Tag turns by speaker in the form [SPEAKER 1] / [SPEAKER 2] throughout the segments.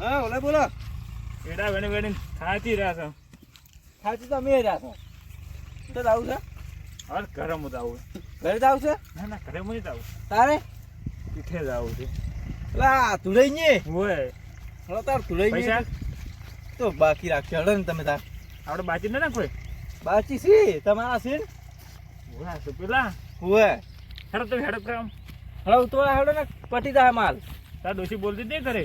[SPEAKER 1] હા ઓલે બોલો.
[SPEAKER 2] એડા વેણી વેણી થાચી રહ્યા છો.
[SPEAKER 1] સાચું તો અમે રહ્યા છો. તો જાવું છે?
[SPEAKER 2] હવે ઘરે હું જાવું
[SPEAKER 1] ઘરે જાવું છે?
[SPEAKER 2] ના ના ઘરે હું જાવું
[SPEAKER 1] તારે?
[SPEAKER 2] પીઠે જાવું છે.
[SPEAKER 1] લા તુડાઈ ને?
[SPEAKER 2] હોય
[SPEAKER 1] હલો તાર તુડાઈ ને? તો બાકી રાખશે હડો ને તમે તાર.
[SPEAKER 2] આપણે બાચી ના નાખો
[SPEAKER 1] બાચી સી તમારા સી
[SPEAKER 2] હોય શું પેલા.
[SPEAKER 1] હુએ
[SPEAKER 2] હેડો તો હેડો પ્રેમ
[SPEAKER 1] હલો તો હેડો ને પટી દા માલ.
[SPEAKER 2] તાર ડોશી બોલતી તે કરે.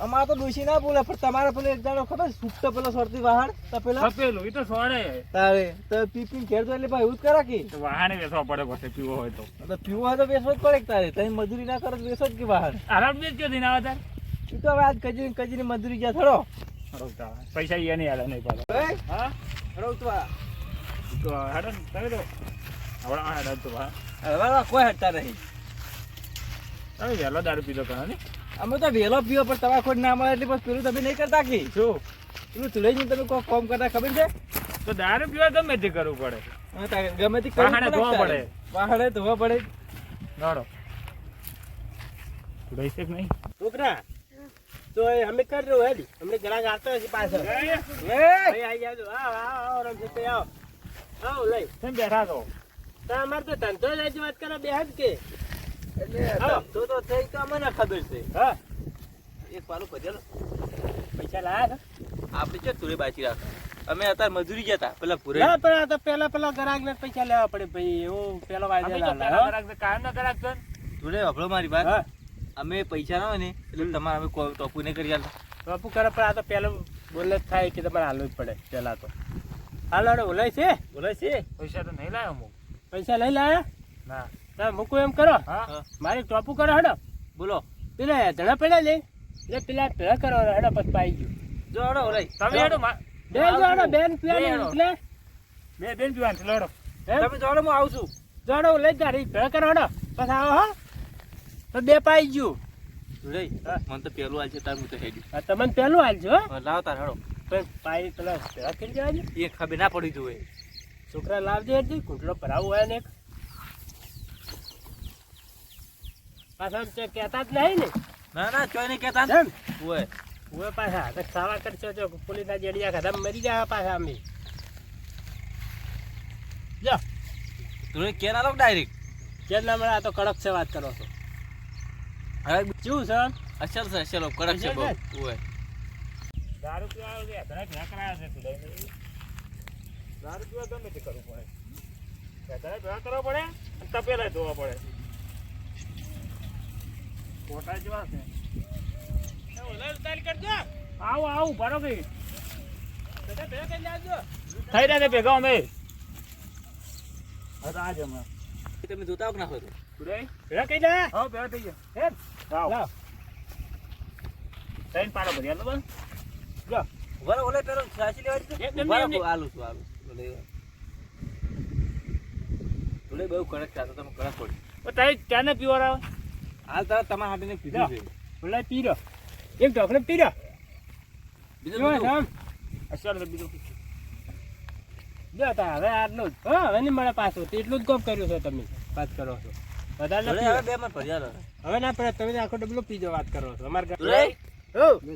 [SPEAKER 1] અમાર તો ડોશી ના બોલે પણ તમારે પેલો એક દાડો ખબર સુટ્ટો પેલો સરતી વાહણ તો પેલા?
[SPEAKER 2] ખપેલું એ તો સોરે
[SPEAKER 1] તારે તો પી પી ઘેર તો એટલે ભાઈ એવું જ કરા કે?
[SPEAKER 2] તો વાહને વેચવા પડે પછી પીવો હોય તો.
[SPEAKER 1] તો પીવો હોય તો બેસવો જ પડે કે તારે? તમે મજૂરી ના કરો વેસો બેસો જ કે વાહણ
[SPEAKER 2] આરામ બેચ કે દિન આવે
[SPEAKER 1] ઈ તો હવે આજ કજી કજરી મજૂરી ગયા થોડો.
[SPEAKER 2] હેડો પૈસા ઈ નહીં આલે નહીં પાડો. હા?
[SPEAKER 1] રોતવા તો
[SPEAKER 2] તો તમે તો. હવે આ હેડો તો હા.
[SPEAKER 1] હવે કોઈ હટતા નહીં.
[SPEAKER 2] તમે વહેલો દારૂ પીધો કરો ને?
[SPEAKER 1] અમે તો વહેલો પીવો પણ તમારે ખોટ ના મળે એટલે પછી પેલું તમે નહીં કરતા કે?
[SPEAKER 2] શું
[SPEAKER 1] પેલું તુલાઈ તમે કોઈ કોમ કરતા ખબર છે?
[SPEAKER 2] તો દારૂ પીવા ગમે તે કરવું પડે.
[SPEAKER 1] ગમે તે કરવું પડે. વાહણે ધોવા પડે.
[SPEAKER 2] નડો. તું રહીશ નહીં?
[SPEAKER 3] છોકરા તો એ અમે કરી રહ્યો હેડી. અમને ગ્રાહક આવતો હશે પાછળ. આવી જાજો. આવો આવો રમશીભાઈ આવો. આવો લઈ.
[SPEAKER 2] કેમ બેઠા છો?
[SPEAKER 3] તો અમારે તો ધંધો લેજ વાત કરો બે જ કે.
[SPEAKER 1] એટલે
[SPEAKER 3] હા.
[SPEAKER 1] તો તો થઈ તો અમને ખબર છે.
[SPEAKER 3] હા.
[SPEAKER 1] એક પાલું ભજેલો.
[SPEAKER 3] પૈસા લાયા
[SPEAKER 1] આપણે છે તુરે બાચી રાખ. અમે અત્યારે મજૂરી ગયા હતા પેલા પૂરે
[SPEAKER 3] હા પણ આ તો પેલા પેલા ને પૈસા લેવા પડે ભાઈ એવું પેલો વાયદો
[SPEAKER 2] તો તો કાયમ ના કરાક કર
[SPEAKER 1] તુરે વાપરો મારી વાત.
[SPEAKER 3] હા.
[SPEAKER 1] અમે પૈસા ના હોય ને એટલે તમારે અમે કોઈ ટોપું નહીં કરી આલતા.
[SPEAKER 3] ટોપુ કરે પણ આ તો પેલો બોલે જ થાય કે તમારે હાલવું જ પડે પેલા તો. હાલો ઓલાય છે? ઓલાય છે?
[SPEAKER 2] પૈસા તો નહીં લાવ્યો હું
[SPEAKER 3] પૈસા લઈ લાયા?
[SPEAKER 2] ના.
[SPEAKER 3] તમે મૂકું એમ કરો. મારી ટોપુ કરો હડો.
[SPEAKER 1] બોલો.
[SPEAKER 3] પેલા ધણા પેલા લે એટલે પેલા પેલા કરો હડો પછી પાઈ ગયું.
[SPEAKER 1] જો હડો ઓલાય
[SPEAKER 2] તમે હેડો
[SPEAKER 3] બે જો જોડો બેન
[SPEAKER 2] પેલા
[SPEAKER 3] પીવાનું એટલે
[SPEAKER 2] બે બેન પીવાનું છે, લડો
[SPEAKER 1] તમે જોડો હું આવું છું.
[SPEAKER 3] જોડો લઈ ગાડી ભેળા કરો હડો. પછી આવો હા. તો બે પાઈ ગયું. હા.
[SPEAKER 1] મને તો પેલું આલ છે તાર હું તો હેડ્યું.
[SPEAKER 3] આ તમને પેલું હાલ
[SPEAKER 1] છે લાવ તાર હડો.
[SPEAKER 3] પણ પાઈ પેલા ભેળા કરી દેવાજો
[SPEAKER 1] એ ખબર ના પડી જોઈએ
[SPEAKER 3] છોકરા લાવજે કૂટલો ભરાવું હોય ને એક. પાછા ચો કહેતા જ નહીં ને.
[SPEAKER 1] ના ના ચોય નહીં કહેતા. ને ઓય
[SPEAKER 3] ઓય પાછા તો ખાવા કરશો જો પોલીસના જેડિયા ખાધા મરી જાય પાછા અમે. જો
[SPEAKER 1] તું કેના લોક ડાયરેક્ટ
[SPEAKER 3] કેટલા મળે આ તો કડક છે વાત કરો છો.
[SPEAKER 1] હવે
[SPEAKER 3] શું છે?
[SPEAKER 1] અચલ છે ચલો કડક છે બહુ. ઓય
[SPEAKER 2] દારૂ પીવા છે, ધણા ભેગા કરાયા છે તું લઈને. દારૂ પીવા ગમે તે કરવું પડે. ધણા ભેગા કરવા પડે અને તપેલા ધોવા પડે. ખોટા જેવા છે. આવું આવું ભરો
[SPEAKER 3] લાવજો
[SPEAKER 2] થઈ રહ્યા ભેગા અમે. હવે તો આજે હમણાં
[SPEAKER 1] તમે જોતા ના હોય?
[SPEAKER 3] ભેગા કઈ જાય?
[SPEAKER 2] હા ભેગા થઈ ગયા
[SPEAKER 3] લાવ.
[SPEAKER 2] ત્રણ પાડો ભરી આલો બસ
[SPEAKER 3] જો.
[SPEAKER 1] ઊભા ઓલે પેલો સાચી લેવા દીધો? આલુ. આલું છું. ઓલે બહુ કડક છે, તમે કડક પડી.
[SPEAKER 2] તારે ત્યાં ચાને પીવડાવે આવે
[SPEAKER 1] હાલ તારા તમારા હાથે પીધું. છે.
[SPEAKER 3] ભલે પી રહ્યો એક ઢોકળે પી રહ્યો
[SPEAKER 1] બીજું.
[SPEAKER 2] અસર બીજો
[SPEAKER 3] જો તા હવે આટલું હા હવે નહીં મળે પાછું. એટલું જ કોમ કર્યું છે તમે. વાત કરો છો. વધારે
[SPEAKER 1] જોડે
[SPEAKER 3] ના
[SPEAKER 1] હવે
[SPEAKER 3] પીવો.
[SPEAKER 1] બે માં ભર્યા
[SPEAKER 3] હવે ના પડે તમે આખો ડબલો પીજો વાત કરો છો. અમારે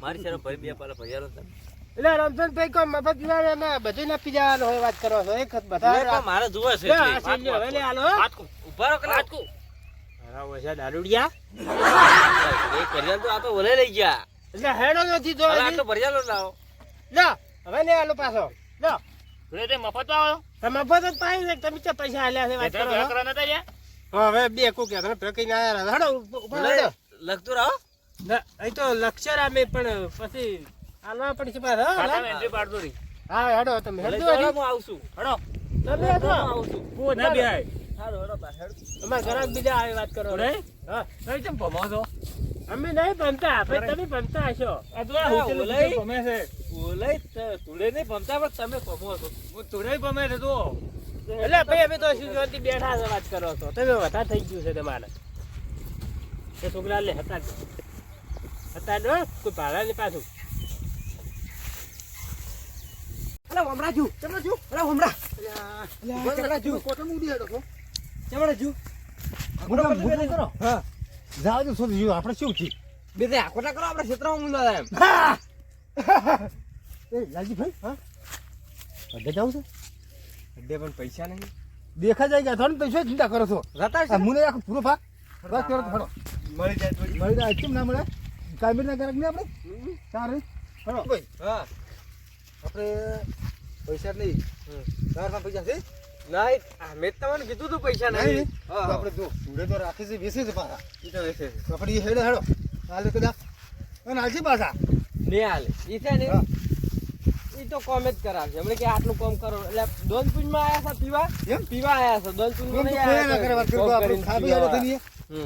[SPEAKER 1] મારી શરમ ભાઈ બે પાલા ભર્યા તમે.
[SPEAKER 3] એટલે રમઝાન ભાઈ કોઈ મફત પીવા ના બધું ના પી જવાનું હોય વાત કરો છો. એક બધા
[SPEAKER 1] મારે જોવે છે
[SPEAKER 3] હાલો.
[SPEAKER 1] ઊભા.
[SPEAKER 3] હરાવો દારૂડિયા.
[SPEAKER 1] એ ભર્યા તો આ તો ઓલે લઈ ગયા.
[SPEAKER 3] એટલે હેડો નથી તો
[SPEAKER 1] આ તો ભર્યા લાવો.
[SPEAKER 3] લો હવે લે હાલો પાછો. લો.
[SPEAKER 2] જોડે તે મફત આવો
[SPEAKER 3] તમે મફત જ પાઈ છે તમે ચા પૈસા આલ્યા છે વાત કરો
[SPEAKER 2] ભેગા
[SPEAKER 3] છો.
[SPEAKER 2] કરવા નતા ગયા
[SPEAKER 3] હવે બે કુ કે તમે પેકીને આયા. હેડો
[SPEAKER 1] ઊભા
[SPEAKER 3] હેડો.
[SPEAKER 1] લખતું રહો.
[SPEAKER 3] ના, અહીં તો લક્ષર આમે પણ પછી આલવા પડશે પાછા, હો.
[SPEAKER 2] એન્ટ્રી પાડતો રહી.
[SPEAKER 3] હા હેડો તમે
[SPEAKER 1] ઓલે
[SPEAKER 3] હેડજો
[SPEAKER 1] હું આવું છું.
[SPEAKER 2] હડો.
[SPEAKER 3] તમે હેડો.
[SPEAKER 1] હું આવું
[SPEAKER 2] ના બેહાય.
[SPEAKER 3] અમારા ઘરાક બીજા આવી વાત કરો.
[SPEAKER 2] જોડે
[SPEAKER 3] હા.
[SPEAKER 2] કઈ કેમ ભમો છો?
[SPEAKER 3] અમે નહીં બનતા ભાઈ તમે બનતા હશો.
[SPEAKER 2] આ તો આ
[SPEAKER 1] હા,
[SPEAKER 2] હોટેલ
[SPEAKER 1] ઓલાય.
[SPEAKER 2] ભમે છે.
[SPEAKER 1] ઓલે તુડે નહીં ભમતા પણ તમે ભમો છો.
[SPEAKER 2] હું જોડે ભમે છે તો
[SPEAKER 3] એટલે ભાઈ અમે તો શું બેઠા છે વાત કરો છો. તમે વધારે થઈ ગયું છે તમારે. એ છોકરા લે હતા હતા જો કોઈ ભાડા નહીં પાછું.
[SPEAKER 1] અલા હમણાં જુ ચમડા જુ અલા હમણાં.
[SPEAKER 3] ચમડા જુ.
[SPEAKER 1] ચમડા જુ.
[SPEAKER 4] મોટા મોટું કરો. હા. જાવ જો થયું? આપણે શું થયું?
[SPEAKER 1] બે તે ના કરો આપણે ક્ષેત્રમાં મુંડા એમ.
[SPEAKER 4] એ લાલજીભાઈ હા. અડે જાવ છે?
[SPEAKER 1] અડે પણ પૈસા નહીં.
[SPEAKER 4] દેખા જાય ગયા થોડી પૈસા ચિંતા કરો છો? રાતા મુને આખો પૂરો ભાગ બસ કરો ખરો
[SPEAKER 1] મળી જાય
[SPEAKER 4] મળી જાય કેમ ના મળે? કાબીર ના કરે ને આપણે તારે ભાઈ.
[SPEAKER 1] હા.
[SPEAKER 4] આપણે પૈસા નહીં. તારના પૈસા છે?
[SPEAKER 1] નહીં મેં તમને કીધું તું પૈસા
[SPEAKER 4] નહીં
[SPEAKER 1] નહીં.
[SPEAKER 4] તો આપણે જો સુડે તો રાખે છે વેચે છે પાછા.
[SPEAKER 1] ઈ તો વેચે છે.
[SPEAKER 4] આપણે એ હેડો હેડો. હાલે કદા. અને હાલજી પાછા.
[SPEAKER 1] નહીં હાલે. ઈ છે ને
[SPEAKER 4] હા.
[SPEAKER 1] તો કોમ જ કરાવશે. હમણાં કે આટલું કોમ કરો. એટલે દોનપુંજમાં આયા છો પીવા?
[SPEAKER 4] એમ?
[SPEAKER 1] પીવા આયા છો. દોનપુંજમાં
[SPEAKER 4] તો ના ખાબી હેડો થઈએ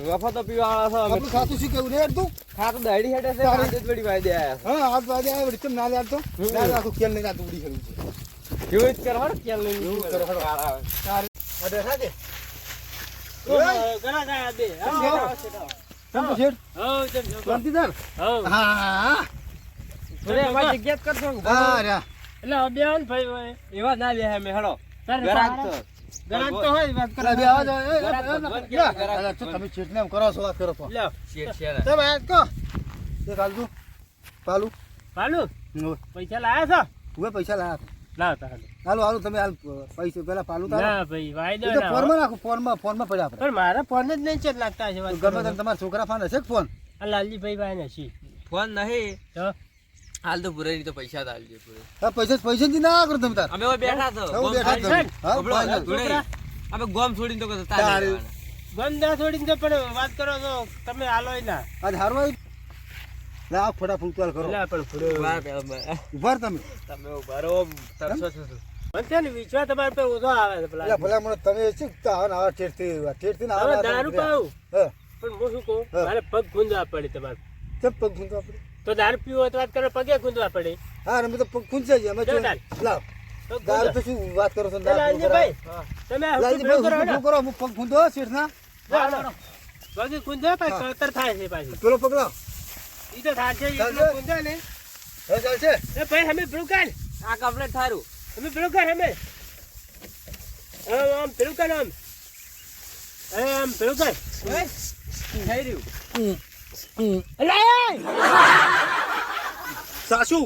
[SPEAKER 1] વફા તો પીવા વાળા છો.
[SPEAKER 4] આપણું ખાતું શું કેવું નહીં હેડતું
[SPEAKER 1] ખાતું દાડી હેડે છે
[SPEAKER 4] તારે-
[SPEAKER 1] હાથે જ વળી આયા
[SPEAKER 4] હા હાથ વાગે આવે વળી. કેમ ના લે તો? ના આખું કેમ નહીં રાતું ઉડી હેડું છે.
[SPEAKER 1] જ કરો હો કેમ લઈને
[SPEAKER 4] કરો, હળો. અડે
[SPEAKER 1] ઘણા
[SPEAKER 4] તો
[SPEAKER 1] હો હા
[SPEAKER 4] હા.
[SPEAKER 1] અમારી જગ્યા જ કરશો
[SPEAKER 4] હા
[SPEAKER 1] એટલે ભાઈ એવા ના લે અમે હેડો ગરાક તો.
[SPEAKER 3] ગરાક તો હોય વાત
[SPEAKER 4] બે તમે શેઠને એમ કરો છો વાત કરો છો.
[SPEAKER 1] લ્યો શેર શેર
[SPEAKER 4] તમે આ કહો. એક હાલતું પાલું.
[SPEAKER 3] પાલુ પૈસા લાયા છો?
[SPEAKER 4] પૈસા લાયા હાલો હાલો તમે હાલ પૈસા પેલા પાલું તારો.
[SPEAKER 3] ના ભાઈ વાયદો
[SPEAKER 4] એ તો
[SPEAKER 3] ના હો.
[SPEAKER 4] ફોનમાં નાખો ફોનમાં ફોનમાં પડ્યા આપણે.
[SPEAKER 3] પણ મારા ફોન જ નહીં ચેક લાગતા છે વાત
[SPEAKER 4] ગમે
[SPEAKER 3] કરો
[SPEAKER 4] તમારા છોકરા ફાન હશે ફોન?
[SPEAKER 3] આ લાલજીભાઈ ભાઈ નથી
[SPEAKER 1] ફોન નહીં.
[SPEAKER 3] તો?
[SPEAKER 1] હાલ તો પૈસા તો પૂરે
[SPEAKER 4] હા પૈસા પૈસા જ ના કરો તમે તાર.
[SPEAKER 1] અમે બેઠા છો.
[SPEAKER 4] બેઠા જ
[SPEAKER 1] છોડીને. અમે ગોમ તો કશું તારે.
[SPEAKER 3] છોડીને તો પણ વાત કરો તો તમે હાલો ના.
[SPEAKER 4] આજ આવ્યું લે ફટાફટ ઉતાર કરો.
[SPEAKER 3] લા પણ થોડું
[SPEAKER 4] ઊભા તમે.
[SPEAKER 1] તમે ઊભા રહો, તરસો છો.
[SPEAKER 3] મને વિશ્વાસ તમારા પર ઓછો આવે છે પેલા.
[SPEAKER 4] ભલા મને તમે શું આવે આવા ઠેઠથી ઠેઠથી ને આવા
[SPEAKER 3] દારૂ
[SPEAKER 4] હા.
[SPEAKER 3] પણ હું શું કહું? મારે પગ ગુંજવા પડે તમારે.
[SPEAKER 4] કેમ પગ ખૂંચો આપણે
[SPEAKER 3] તો દારૂ પીવો હોય તો વાત કરો પગે ગુંદવા પડે.
[SPEAKER 4] હા અમે તો પગ ખૂંચાઈ છીએ અમે તો લાવ
[SPEAKER 3] તો
[SPEAKER 4] દારૂ તો શું વાત કરો છો દારૂ
[SPEAKER 3] લાલજીભાઈ તમે
[SPEAKER 4] હું
[SPEAKER 3] કરો
[SPEAKER 4] હું પગ ગુંદો શેઠના?
[SPEAKER 3] ના, ના. પગે ગુંજવા પાછી કળતર થાય છે પાછી.
[SPEAKER 4] પેલો પગ લાવ
[SPEAKER 3] ઈ તો ને
[SPEAKER 4] ચાલશે?
[SPEAKER 3] એ ભાઈ
[SPEAKER 1] આ થારું
[SPEAKER 3] આમ આમ આમ.
[SPEAKER 1] થઈ રહ્યું.
[SPEAKER 4] સાસુ?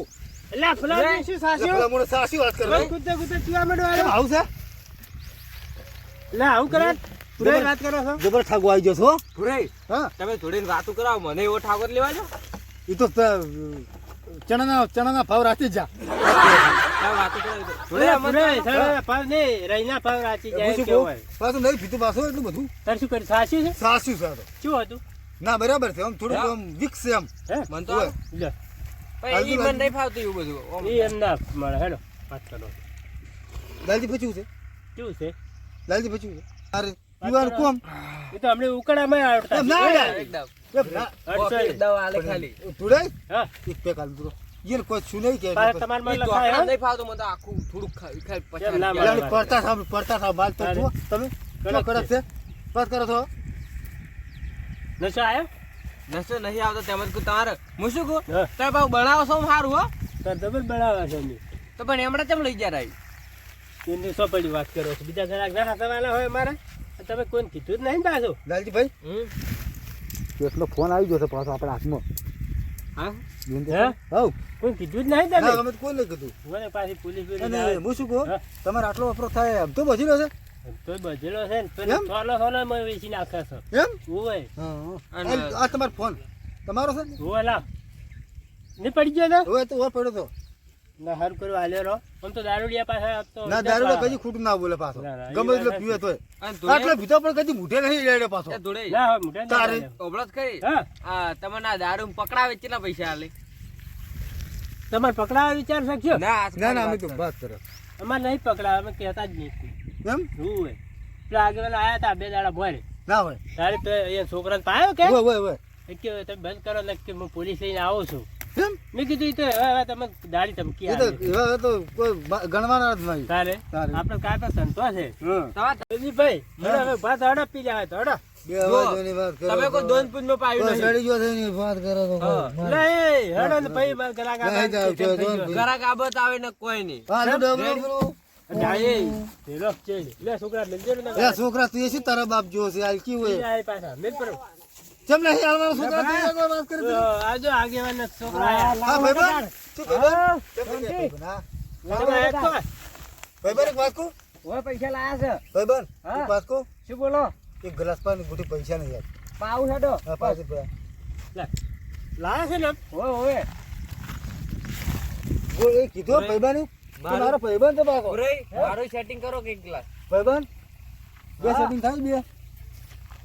[SPEAKER 3] અલે ફલાણી શું
[SPEAKER 4] સાસુ? વાત કરો.
[SPEAKER 3] આવ્યો.
[SPEAKER 4] આવું છે?
[SPEAKER 3] લે આવું કરે પૂરી વાત કરો છો?
[SPEAKER 4] જબર ઠાકો આવી જશો
[SPEAKER 1] ભુરાઈ,
[SPEAKER 4] હા.
[SPEAKER 1] તમે થોડી વાતો કરાવો મને એવો ઠાકોર લેવા જો
[SPEAKER 4] એ તો ચણાના ચણાના ભાવ રાખી જા. ના બરાબર છે. આમ થોડું આમ વિકસ છે આમ.
[SPEAKER 3] હે?
[SPEAKER 1] મને તો
[SPEAKER 4] હોય.
[SPEAKER 3] લે.
[SPEAKER 1] પણ ઈ મને નહીં ફાવતું એવું બધું.
[SPEAKER 3] ઈ એમ ના મળે હેડો. વાત કરો.
[SPEAKER 4] લાલજી છે?
[SPEAKER 3] કેવું છે?
[SPEAKER 4] લાલજી ભચું છે? અરે પીવાનું કોમ?
[SPEAKER 3] એ તો હમણાં ઉકળામાં આવડતા
[SPEAKER 4] ના
[SPEAKER 1] એકદમ. દવા ખાલી.
[SPEAKER 3] હા.
[SPEAKER 4] એક યે કોઈ નહીં કે
[SPEAKER 3] માં લખાય
[SPEAKER 1] નહીં ફાવતું મને આખું ખાઈ?
[SPEAKER 4] પડતા પડતા બાલ તો જુઓ. તમે છે. કરો
[SPEAKER 3] નશો
[SPEAKER 1] નશો નહીં આવતો તેમજ હું શું કહું? તમે છો સારું હો?
[SPEAKER 3] તાર ડબલ બનાવે છે
[SPEAKER 1] તો પણ એમણે કેમ લઈ ગયા રાઈ?
[SPEAKER 3] સો પડી વાત કરો છો. બીજા ઘણા હોય મારે? તમે કોઈને કીધું જ નહીં પાછું?
[SPEAKER 4] લાલજી કેટલો ફોન આવી ગયો છે પાછો આપણા હાથમાં.
[SPEAKER 1] હા?
[SPEAKER 3] હે?
[SPEAKER 4] હવ.
[SPEAKER 3] કોઈ કીધું જ નહીં
[SPEAKER 4] ના
[SPEAKER 3] તમે
[SPEAKER 4] અમે તો કોઈ નહીં કીધું.
[SPEAKER 3] મને પાછી પોલીસ
[SPEAKER 4] હું શું કહું? તમારે આટલો વપરો થાય એમ તો બચી છે?
[SPEAKER 3] તો બધેલો છે ને સોલો માં વેચી નાખે છે.
[SPEAKER 4] એમ? આ- તમારો ફોન. તમારો છે ને?
[SPEAKER 3] ઓય પડી ગયો
[SPEAKER 4] ને તો ઓર પડ્યો તો.
[SPEAKER 3] ના હારું કર્યું હાલ્યો રહો. આમ તો દારૂડિયા પાસે આપતો
[SPEAKER 4] ના દારૂ કદી ખોટું ના બોલે પાછો. ગમે એટલે પીવે તોય. આટલો પીતો પણ કદી મૂઠે નહીં લેડે પાછો.
[SPEAKER 3] ના હવે
[SPEAKER 4] તારે.
[SPEAKER 3] ઓબળત
[SPEAKER 1] ઓબળો કરી
[SPEAKER 3] હા.
[SPEAKER 1] આ તમને આ દારૂ પકડાવે કેટલા પૈસા આલે?
[SPEAKER 3] તમાર પકડાવે વિચાર શક્યો
[SPEAKER 1] ના
[SPEAKER 4] ના ના અમે તો વાત કરો.
[SPEAKER 3] અમારે નહીં પકડાવે અમે કહેતા જ નહીં
[SPEAKER 4] એમ?
[SPEAKER 3] હોય? પેલા આગળ આયા હતા બે દાડા ભોય
[SPEAKER 4] ના હોય.
[SPEAKER 3] તારે તો એ છોકરા પાયો કે?
[SPEAKER 4] હોય હોય હોય.
[SPEAKER 3] કે તમે બંધ કરો ને કે હું પોલીસ લઈને આવું છું.
[SPEAKER 4] એમ?
[SPEAKER 3] મેં કીધું તો હવે હવે તમે દાડી ધમકી
[SPEAKER 4] એ હવે તો કોઈ ગણવાના જ નહીં
[SPEAKER 3] તારે?
[SPEAKER 4] તારે.
[SPEAKER 3] આપણે કાં સંતો છે?
[SPEAKER 4] હા.
[SPEAKER 3] ભાઈ મને હવે ભાત હડપ પી જાય તો હડપ
[SPEAKER 4] બે
[SPEAKER 1] જો,
[SPEAKER 4] અવાજોની વાત કરો
[SPEAKER 1] તમે કોઈ દોન પૂજમાં પાયું નહીં
[SPEAKER 4] અડી ગયો છે વાત કરો તો
[SPEAKER 1] હા.
[SPEAKER 3] હેડો ને ભાઈ મારા ગળા કાપા
[SPEAKER 4] નહીં જાવ,
[SPEAKER 3] કેમ
[SPEAKER 4] જો,
[SPEAKER 3] થઈ
[SPEAKER 4] જો,
[SPEAKER 3] ગયો?
[SPEAKER 1] ઘરાક આબત આવે ને કોઈ નહીં.
[SPEAKER 4] હા તો ડબલું પેલું.
[SPEAKER 3] જાય એ, પેલો છે. લે છોકરા
[SPEAKER 4] તું એ શું તારા બાપ જોશે છે કેવું
[SPEAKER 3] ઈ
[SPEAKER 4] હોય?
[SPEAKER 3] આય પાછા મિલ પર
[SPEAKER 4] ચમ નહીં હાલવાનો છોકરા તું એકવાર વાત કરી
[SPEAKER 3] તો. આજો આગેવાનના છોકરા.
[SPEAKER 4] હા ભાઈબંધ શું ભાઈબંધ? ભાઈબંધ,
[SPEAKER 3] એક તો
[SPEAKER 4] વાત કહું?
[SPEAKER 1] ઓય પૈસા લાયા છે.
[SPEAKER 4] ભાઈબંધ. એક વાત કહું?
[SPEAKER 1] શું બોલો?
[SPEAKER 4] એક ગ્લાસ પાણી ગુટી પૈસા નહીં યાર.
[SPEAKER 1] પાઉ હેડો.
[SPEAKER 4] હા, પાંચ રૂપિયા
[SPEAKER 3] લાયા છે ને?
[SPEAKER 1] ઓય ઓય.
[SPEAKER 4] એ કીધું ભાઈબંધ? તો મારો ભાઈબંધ તો પાછો.
[SPEAKER 1] મારો સેટિંગ કરો કે એક ગ્લાસ.
[SPEAKER 4] ભાઈબંધ? બે સેટિંગ થાય બે.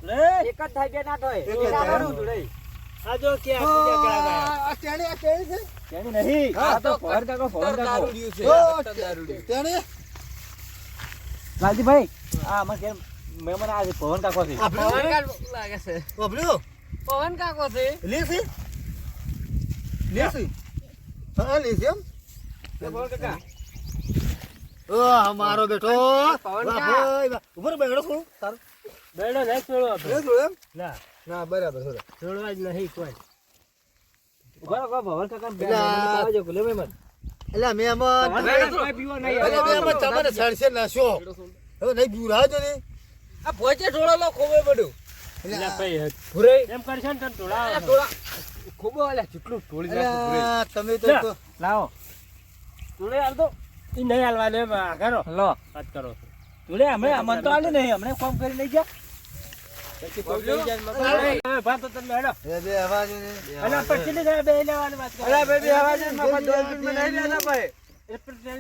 [SPEAKER 3] લે
[SPEAKER 1] એક જ થાય બે ના થાય.
[SPEAKER 3] આજો કે આ.
[SPEAKER 4] આ આ છે?
[SPEAKER 1] નહીં આ તો કાકો કાકો? લાલજીભાઈ આ છે કાકો છે?
[SPEAKER 3] પવન કાકો છે
[SPEAKER 4] લેસી? લેસી? હા, લેસી એમ? ઓહ, મારો બેટો
[SPEAKER 3] પવન.
[SPEAKER 4] ઊભો રહો, બેગડો તારું.
[SPEAKER 3] બેડો નહીં છોડો આપણે.
[SPEAKER 4] બે એમ?
[SPEAKER 3] ના.
[SPEAKER 4] ના, બરાબર, બરાબર.
[SPEAKER 3] છોડવા જ નહીં કોઈ.
[SPEAKER 1] ઊભા રહો, ભવન કાકા બે
[SPEAKER 4] આવજો આ-
[SPEAKER 1] મહેમાન.
[SPEAKER 4] એટલે અમે
[SPEAKER 1] પીવો નહીં.
[SPEAKER 4] એટલે અમે આમાં તમારે સડશે નાખ્યો. હવે નહીં બીવડાવજો ને.
[SPEAKER 3] આ ભોચે ઢોળો લો ખોબે બધું.
[SPEAKER 4] એટલે ભાઈ
[SPEAKER 3] ભુરે એમ કરશે ને તને ઢોળાવો
[SPEAKER 1] ખોબો અલ્યા જેટલું ઢોળી
[SPEAKER 4] એટલે તમે તો તો-
[SPEAKER 1] લાવો.
[SPEAKER 3] ઢોળે હાલ તો ઈ નહીં હાલવા દે કરો.
[SPEAKER 1] લો.
[SPEAKER 3] વાત કરો.
[SPEAKER 1] ઢોળે અમે અમન તો આલે નહીં અમને કોમ કરી
[SPEAKER 3] લઈ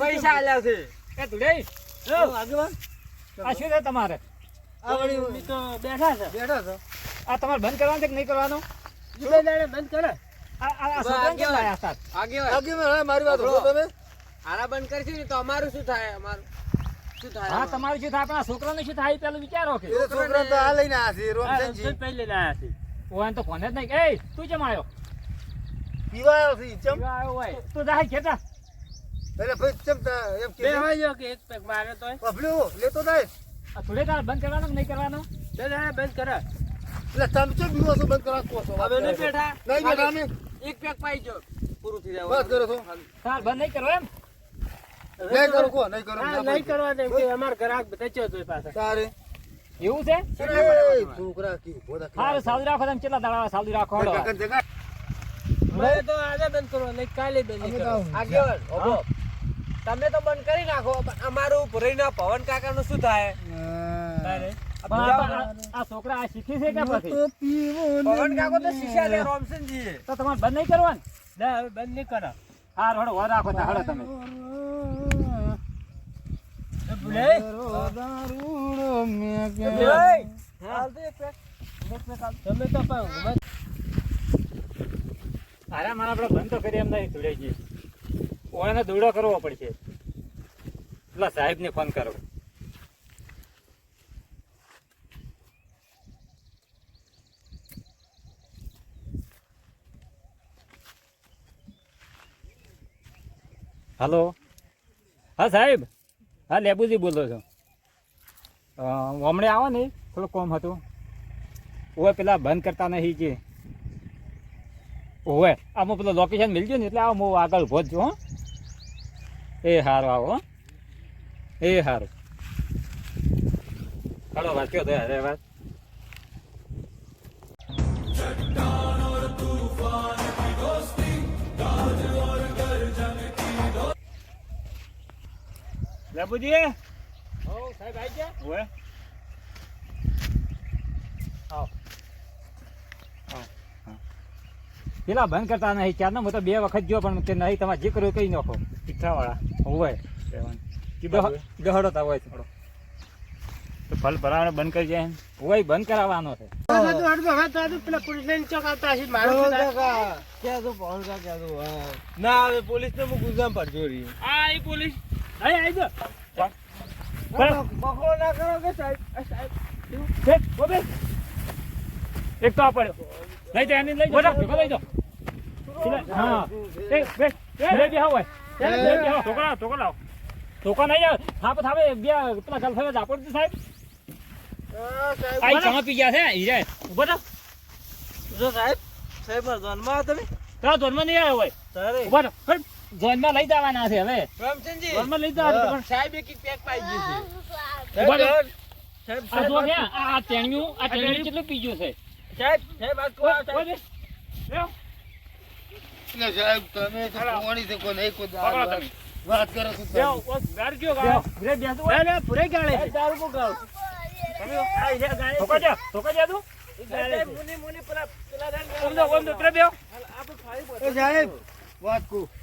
[SPEAKER 1] પૈસા આલ્યા છે.
[SPEAKER 3] છે તમારે?
[SPEAKER 4] આ વળી
[SPEAKER 3] અમે તો બેઠા છે.
[SPEAKER 4] બેઠા છો.
[SPEAKER 3] આ તમારે બંધ કરવાનું છે કે નહીં કરવાનું? બંધ કરે.
[SPEAKER 4] મારી વાત તમે.
[SPEAKER 1] આરા બંધ કરશું ને તો અમારું શું થાય અમારું?
[SPEAKER 3] હા તમારું શું થાય? પણ આ છોકરાને શું થાય પેલું વિચારો કે.
[SPEAKER 4] છોકરા તો આ લઈને આ છે,
[SPEAKER 3] આ
[SPEAKER 4] રોમચંદજી.
[SPEAKER 3] પહેલી લાયા છે. ઓય તો ફોન જ નહીં. એ તું કેમ આવ્યો
[SPEAKER 4] પીવાયો છે, ચમ.
[SPEAKER 3] આવ્યો હોય. તું જાય કેતા
[SPEAKER 4] એટલે ભાઈ ચમ તા એમ
[SPEAKER 3] બે
[SPEAKER 4] કીધું.
[SPEAKER 3] હોય કે એક પેક મારે તો
[SPEAKER 4] પબલ્યો લેતો જાય.
[SPEAKER 3] આ થોડે તાર બંધ કરવાનો કે નહીં કરવાનો? બે દાડે બંધ કરે.
[SPEAKER 4] એટલે તમે ચમ બીવો છો, બંધ કરવા કો છો?
[SPEAKER 1] હવે નહીં બેઠા.
[SPEAKER 4] નહીં બેઠા અમે?
[SPEAKER 1] એક પેક પાઈ જો. પૂરું થઈ
[SPEAKER 4] વાત કરો છો?
[SPEAKER 3] તાર બંધ નહીં કરો એમ?
[SPEAKER 4] નહીં કરું કો નહીં કરું
[SPEAKER 3] નહીં કરવા દે કે અમાર ગ્રાહક બધા તો પાસે
[SPEAKER 4] તારે.
[SPEAKER 3] એવું છે?
[SPEAKER 4] છોકરા કી બોધા થા.
[SPEAKER 3] સારું રાખો તમે કેટલા દાડા સાદું રાખો. મેં તો આજે બંધ કરો નહીં કાલે બંધ કરો.
[SPEAKER 1] આગળ ઓબો તમે તો બંધ કરી નાખો અમારું ભરીના પવન કાકાનું શું થાય?
[SPEAKER 3] તારે. આ- છોકરા આ શીખી છે કે પછી?
[SPEAKER 4] તો
[SPEAKER 1] પવન કાકો તો શીશા લે રોમસનજી
[SPEAKER 3] તો તમારે બંધ નહીં કરવાનું? બંધ નહીં કરો હા હળો રાખો તા હળો તમે ભૂલે
[SPEAKER 4] દારૂડો મેં કે-
[SPEAKER 3] તમે તો પણ અરે, મારા આપણે બંધ તો કરી એમ નહીં ધૂળે ગઈ ઓને દોડો કરવો પડશે. પેલા સાહેબને ફોન કરો. હલો. હા, સાહેબ. હા, લેબુજી બોલો છો. હમણે આવો ને, થોડું કોમ હતું. ઓવે પેલા બંધ કરતા નહીં કે. ઓવે, આમાં પેલો લોકેશન મિલજો ને, એટલે આવો, હું આગળ ઊભો જ છું, હો. એ સારું આવો એ સારું હાલો વાત કયો અરે વાત. લેબુજી હો સાહેબ આવી ગયા? ઓવે આવો. પેલા બંધ કરતા નહીં ચાર હું તો બે વખત ગયો પણ તે નહીં તમારે જે કર્યું કઈ નાખો. તીખા હોય દહડો હોય થોડો તો ફલ ભરાવાનો બંધ કરી જાય હોય બંધ કરાવવાનો છે.
[SPEAKER 1] ના હવે પોલીસ ને હું ગુજામ પડજો રહી
[SPEAKER 3] આ પોલીસ અહીં આવી જો.
[SPEAKER 1] બકરો ના કરો કે સાહેબ.
[SPEAKER 3] એક તો આ પડ્યો. લઈ જાઓ એની લઈ જાઓ ભેગો લઈ જાઓ હા. એ બેસ. હોય બે બેહો છોકરા છોકરા. લાવો છોકરા નહીં આવે. થાપ થાપે બે પેલા ગલફે તો સાહેબ. આઈ ચા પી ગયા છે હીરે ઊભો થા
[SPEAKER 1] જો સાહેબ સાહેબ મારા તમે.
[SPEAKER 3] તારા ધોનમાં નહીં આવ્યો હોય.
[SPEAKER 1] તારે.
[SPEAKER 3] ઊભો થા ધોનમાં લઈ જવાના છે હવે.
[SPEAKER 1] રામચંદજી.
[SPEAKER 3] જોનમાં લઈ જવાના પણ
[SPEAKER 1] સાહેબ એક પેક પાઈ ગઈ છે. સાહેબ
[SPEAKER 3] આ જો ને આ આ ટેણિયું આ ટેણિયું કેટલું પીજ્યું છે?
[SPEAKER 1] સાહેબ સાહેબ આ કો
[SPEAKER 4] એટલે સાહેબ તમે તો કોણી છે કોઈ નહીં કોઈ. વાત કરો છો.
[SPEAKER 3] બસ, ગાડી કયો? ઘરે બેસવું હોય?
[SPEAKER 1] ના ના પૂરે ગાળે છે. દારૂ કો ગાળો.
[SPEAKER 3] તમે
[SPEAKER 1] આ જે ગાળે
[SPEAKER 3] ધોકા જા ધોકા દે તું.
[SPEAKER 1] મુની મુની પેલા પેલા
[SPEAKER 3] ઓમ દો, ઓમ દો, ત્રે બેહો.
[SPEAKER 1] આપણે ફાળી
[SPEAKER 4] એ સાહેબ વાત કહું.
[SPEAKER 3] શું?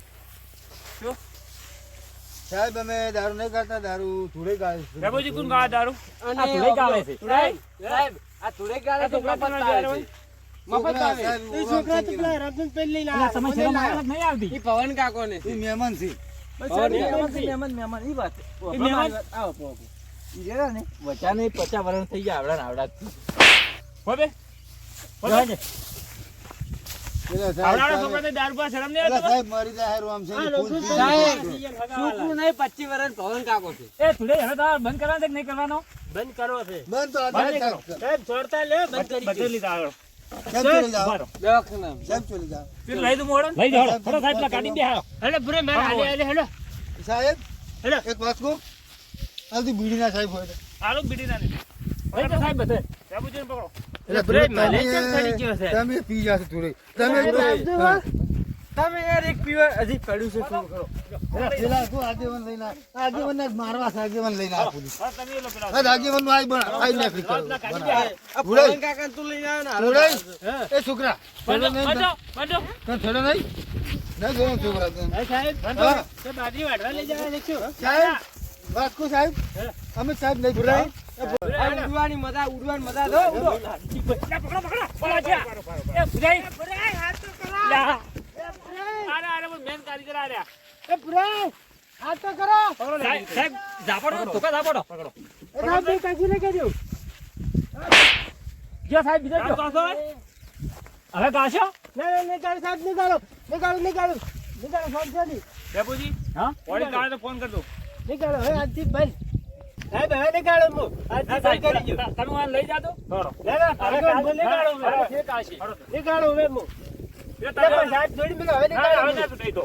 [SPEAKER 4] સાહેબ અમે દારૂ નહીં કરતા દારૂ ધૂળે ગાય છે.
[SPEAKER 3] બાબુજી, કોણ ગાળે દારૂ?
[SPEAKER 1] અને
[SPEAKER 3] આ ધૂળે ગાળે છે.
[SPEAKER 1] સાહેબ સાહેબ આ ધૂળે ગાળે મફત
[SPEAKER 3] તમે
[SPEAKER 1] આવે
[SPEAKER 3] ગાળે
[SPEAKER 1] મફત આવે એ છોકરા તો પેલા.
[SPEAKER 3] શરમ આવે નહીં આવતી?
[SPEAKER 1] પવન કાકો ને
[SPEAKER 4] એ મહેમાન છે
[SPEAKER 3] મહેમાન.
[SPEAKER 1] મહેમાન મહેમાન ઈ વાત
[SPEAKER 3] ઈ મહેમાન?
[SPEAKER 1] આવો આવો ઈ રેરા ને વચાને પચાસ વર્ષ થઈ ગયા આવડા ને આવડા.
[SPEAKER 4] સાહેબ, ને. એક વાત કહું? બીડી ના સાહેબ હોય તો.
[SPEAKER 3] આલુ બીડીના નહીં. સાહેબ, બધે. બાબુજીને પકડો.
[SPEAKER 4] તમે- પી જાશો થોડી તમે તો-
[SPEAKER 1] તમે યાર એક પીવા હજી પડ્યું છે શું કરો
[SPEAKER 4] પેલા પેલા શું લઈને આ- આગેવાનને મારવા છે, આગેવાન લઈને આ પોલીસ.
[SPEAKER 3] તમે લો પેલા.
[SPEAKER 4] આ આગેવાનનું આઈ બના- આઈ કરો.
[SPEAKER 3] બેહાડો.
[SPEAKER 1] આ
[SPEAKER 4] ઉડાઈ.
[SPEAKER 1] પવન કાકા તું લઈને આવ્યો ને હાલો
[SPEAKER 4] એ છોકરા નહીં,
[SPEAKER 3] બંધો, બંધો.
[SPEAKER 4] તને છોડો નહીં? નહીં જોવાનું છોકરા
[SPEAKER 1] સાહેબ.
[SPEAKER 4] હા.
[SPEAKER 1] તો બાજરી લઈ જવા છે
[SPEAKER 4] સાહેબ વાત કહું સાહેબ અમે સાહેબ નહીં
[SPEAKER 1] ભૂલાય. ઉડવાની મજા ઉડવાની મજા દો. ઉડો
[SPEAKER 3] લા, પકડો, પકડો. બોલા છે. એ ભુજાઈ. લા. અરે, અરે, મેન કારીગર આ રહ્યા.
[SPEAKER 1] એ પુરાય હાથ તો કરો.
[SPEAKER 3] સાહેબ, ઝાપડો, ધોકા ઝાપડો.
[SPEAKER 1] એ સાહેબ બે કાચી ને કર્યું
[SPEAKER 3] જો સાહેબ, બીજો જો. હવે ગાશો?
[SPEAKER 1] ના ના નિકાળો સાહેબ નિકાળો. નિકાળો નિકાળો. નિકાળો
[SPEAKER 3] તો ફોન કરજો.
[SPEAKER 1] નિકાળો હવે આજથી બંધ સાહેબ હવે નિકાળો હું
[SPEAKER 3] ના,
[SPEAKER 1] આજથી બંધ કરી દઉં
[SPEAKER 3] તમે લઈ જાજો.
[SPEAKER 1] ના ના
[SPEAKER 3] હવે.
[SPEAKER 1] નિકાળો હું સાહેબ હવે
[SPEAKER 3] ના, ના, હવે
[SPEAKER 1] નિકાળો
[SPEAKER 3] ના તૂટી દો.